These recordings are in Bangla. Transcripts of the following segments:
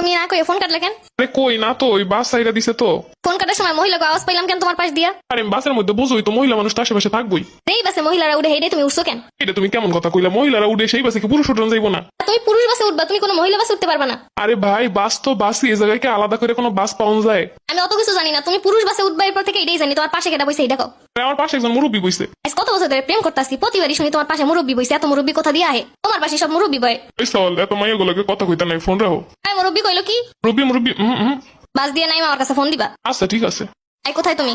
তুমি না করে ফোন কাটলে কেন? আরে কই না তো ওই বাস সাইডা দিছে তো। ফোন কাটার সময় মহিলাকে আওয়াজ পাইলাম কেন তোমার পাশ দিয়া? আরে বাসের মধ্যে বুঝোই তো মহিলা মানুষ তো আশেপাশে থাকবোই। এই বাসে মহিলারা উঠে হেডে তুমি উঠছো কেন? এটা তুমি কেমন কথা কইলা মহিলারা উঠে সেই বাসে কি পুরুষ উঠন যাইবো না? তুমি পুরুষ বাসে উঠবা তুমি কোনো মহিলা বাসে উঠতে পারবা না। আরে ভাই বাস তো বাসই এ জায়গায় কি আলাদা করে কোনো বাস পাওয়া যায়? আমি অত কিছু জানি না তুমি পুরুষ বাসে উঠবা এরপর থেকে এটাই জানি তোমার পাশে কেটা বসে এই দেখো আরে আমার পাশে একজন মুরব্বী বইছে। আজ কত বছর ধরে প্রেম করতেছি প্রতিবারই শুনি তোমার পাশে মুরব্বী বইছে এত মুরব্বী কোথা দিয়ে আহে? তোমার পাশে সব মুরব্বী বয়। ওই সল এত মাইয়া গুলোকে কথা কইতা নাই ফোন রাখো। আমি মুরব্বী কইলো কি? মুরব্বী মুরব্বী হুম হুম বাস দিয়ে নাই আমার কাছে ফোন দিবা। আচ্ছা ঠিক আছে। এই কোথায় তুমি?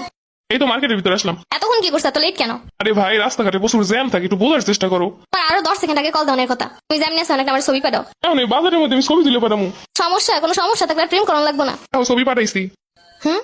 এই তো মার্কেটের ভিতরে আসলাম। এতক্ষণ কি করছ এত লেট কেন? আরে ভাই রাস্তাঘাটে প্রচুর জ্যাম থাকে একটু বোঝার চেষ্টা করো। আরও দশ সেকেন্ড আগে কল দেওয়ার কথা। তুমি জানি না অনেক আমার ছবি পাঠাও। এখন এই বাজারের মধ্যে আমি ছবি তুলে পাঠামু। সমস্যা কোনো সমস্যা থাকলে প্রেম করানো লাগবে না। ছবি পাঠাইছি। হুম?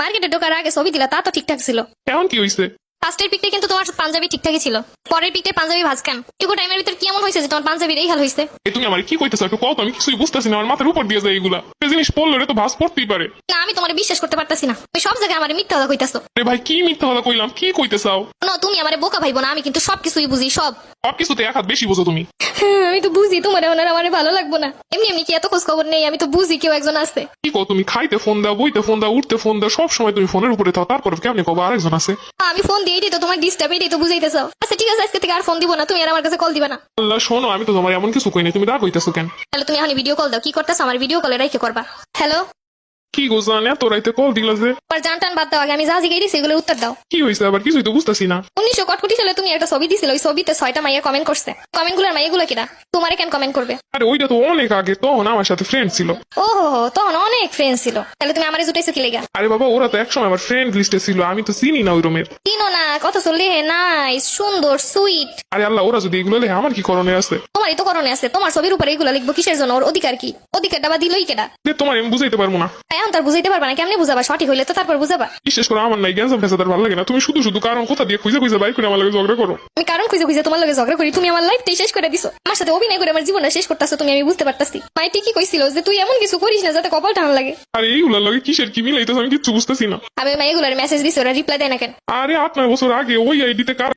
মার্কেটে ঢোকার আগে ছবি দিলা তা তো ঠিকঠাক ছিল। এখন কি হইছে? ফার্স্টের পিকটা কিন্তু তোমার পাঞ্জাবি ঠিকঠাকই ছিল। পরের পিকটা পাঞ্জাবি ভাজ কেন? টুকু টাইমের ভিতর কি এমন হয়েছে যে তোমার পাঞ্জাবির এই হাল হয়েছে এ তুমি আমার কি কইতেছ? একটু কত আমি কিছুই বুঝতেছি না আমার মাথার উপর দিয়ে যায় এগুলা। এই জিনিস পড়লে রে তো ভাস পড়তেই পারে। না আমি তোমার বিশ্বাস করতে পারতাছি না। তুমি সব জায়গায় আমার মিথ্যা কথা কইতাছো। রে ভাই কি মিথ্যা কথা কইলাম? কি কইতে চাও? না তুমি আমার বোকা ভাইবো না আমি কিন্তু সব কিছুই বুঝি সব। সব কিছুতে এক হাত বেশি বোঝো তুমি। আমি তো বুঝি তোমার আমার আমার ভালো লাগবো না। এমনি এমনি কি এত খোঁজ খবর নেই আমি তো বুঝি কেউ একজন আছে। কি কো তুমি খাইতে ফোন দাও বইতে ফোন দাও উঠতে ফোন দাও সব সময় তুমি ফোনের উপরে থাও তারপর কেমনি কবা আরেকজন আছে? আমি ফোন দিয়ে দিই তো তোমার ডিস্টার্ব এটাই তো বুঝাইতে চাও আচ্ছা ঠিক আছে আজকে থেকে আর ফোন দিব না তুমি আর আমার কাছে কল দিবা না। আল্লাহ শোনো আমি তো তোমার এমন কিছু কইনি তুমি রাগ হইতেছো কেন? তাহলে তুমি এখন ভিডিও কল দাও কি করতেছো? আমার ভিডিও কলে রাইকে করবা। হ্যালো? কি গো জান এত রাইতে কল দিলা যে? তোমার জান টান বাদ দাও আগে আমি যা জিগাই দিছি এগুলোর উত্তর দাও। কি হইছে আবার কিছুই তো বুঝতেছি না। উনিশশো কটকটি সালে তুমি একটা ছবি দিছিল ওই ছবিতে ছয়টা মাইয়া কমেন্ট করছে কমেন্টগুলোর মাইয়াগুলো কিনা তোমারে কেন কমেন্ট করবে আরে ওইটা তো অনেক আগে তখন আমার সাথে ফ্রেন্ড ছিল। ও হো হো তখন অনেক ফ্রেন্ড ছিল। তাহলে তুমি আমারে জুটাইছো কি লেগা? আরে বাবা ওরা তো একসময় আমার ফ্রেন্ড লিস্টে ছিল আমি তো চিনি না ওই রুমের চিনো না কত চললে নাইস সুন্দর সুইট আরে আল্লাহ ওরা যদি এগুলো লেখে আমার কি করণে আছে? তোমারই তো করণে আছে তোমার ছবির উপরে এগুলো লিখব কিসের জন্য? ওর অধিকার কি? অধিকারটা বা দিলই যে তোমার আমি বুঝাইতে পারব না। তার বুঝাইতে পারবা না কেমনে বুঝাবা? সঠিক হইলে তো তারপর বুঝাবা। বিশেষ করে আমার নাই গ্যাঞ্জাম ফেসাদার ভালো লাগে না। তুমি শুধু শুধু কারণ কোথা দিয়ে খুঁজে খুঁজে বাইক করে আমার লাগে ঝগড়া করো? আমি কারণ খুঁজে খুঁজে তোমার লগে ঝগড়া করি তুমি আমার লাইফটাই শেষ করে দিছো। আমার সাথে অভিনয় করে আমার জীবনটা শেষ করতেছো তুমি আমি বুঝতে পারতাছি। মাই ঠিকই কইছিল যে তুই এমন কিছু করিস না যাতে কপাল টান লাগে। আর এইগুলোর লগে কিসের কি মিলাইতেছে আমি কিচ্ছু বুঝতেছি না। আমি মাইগুলোর মেসেজ দিছি ওরা রিপ্লাই দেয় না কেন? আরে আট নয় বছর আগে ওই আইডিতে কার